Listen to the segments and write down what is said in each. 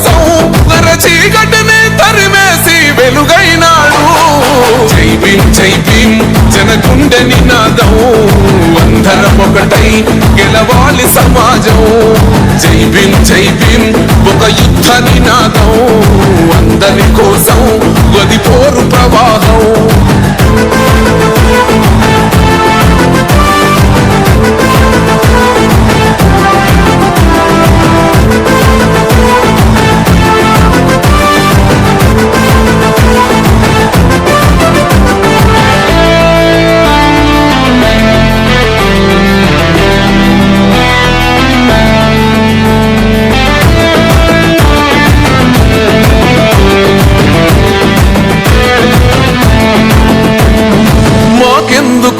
కోసం నర చీకటిని తరిమేసి వెలుగైనాడు. జై భీం జై భీం జనగుండె నినాదం. అందరం ఒకటై గెలవాలి సమాజం. జై భీం జై భీం ఒక యుద్ధ నినాదం. అందరి కోసం గది పోరు ప్రవాహం.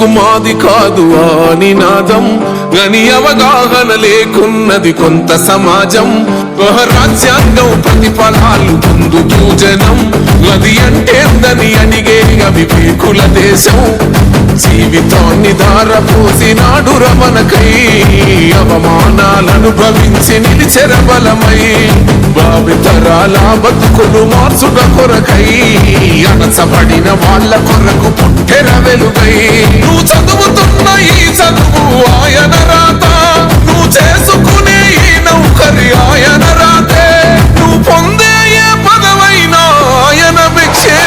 మాకెందుకు మాది కాదు ఆ నినాదం గని అవగాహన లేకున్నది కొంత సమాజం. రాజ్యాంగం ప్రతిఫలాలు పొందుతూ జనం అది అంటేందని అడిగే అవివేకుల దేశం. జీవితాన్ని ధారపోసినాడు రమణకై అవమానాలను భవించి నిలిచెర బలమై. భావితరాల బతుకులు మార్చుట కొరకై అనసబడిన వాళ్ళ కొరకు తెర వెలుగై నువ్వు చదువుతున్న ఈ చదువు ఆయన రాత. నువ్వు చేసుకునే ఈ నౌకరి ఆయన రాతే. నువ్వు పొందే ఏ పదవైన ఆయన భిక్షే.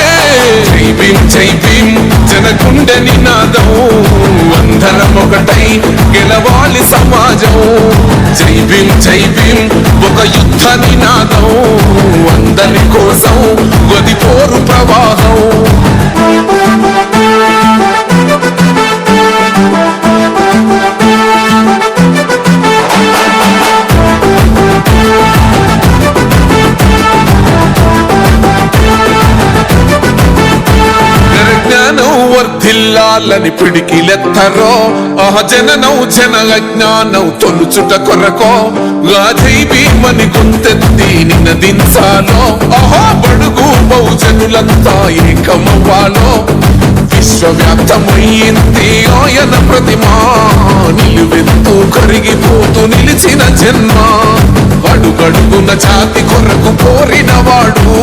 జై భీం జై భీం జనకుండె నినాదం. అందరం ఒకటై గెలవాలి సమాజం. జై భీం జై భీం ఒక యుద్ధ నినాదం. అందరి కోసం వాళ్ళని పిడికిలెత్తరో? ఆహ జననం జన అజ్ఞానం తొలుచుట కొరకో? గాజై భీమని గుంతెత్తి నినదించాలో? అహో బడుగు బహుజనులంతా ఏకమవ్వాలో? విశ్వవ్యాప్తమయ్యింది ఆయన ప్రతిమా నిలువెత్తు కరిగిపోతూ నిలిచిన జన్మ. అడుగడుగున జాతి కొరకు కోరిన వాడు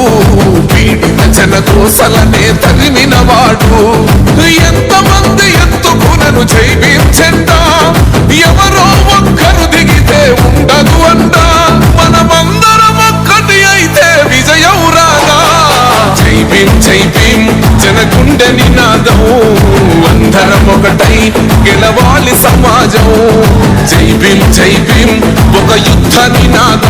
పీడిన జన కోసలనే తగిన నాకు. ఎంతమంది ఎత్తుకునను జైవించెంట ఎవరో ఒక్కరు దిగితే ఉండదు అంట. మనమందరం ఒక్కటి అయితే విజయం రాగా జై భీం జై నినాదం. అందరం ఒకటై గెలవాలి సమాజం. జై భీం ఒక యుద్ధ నినాదం.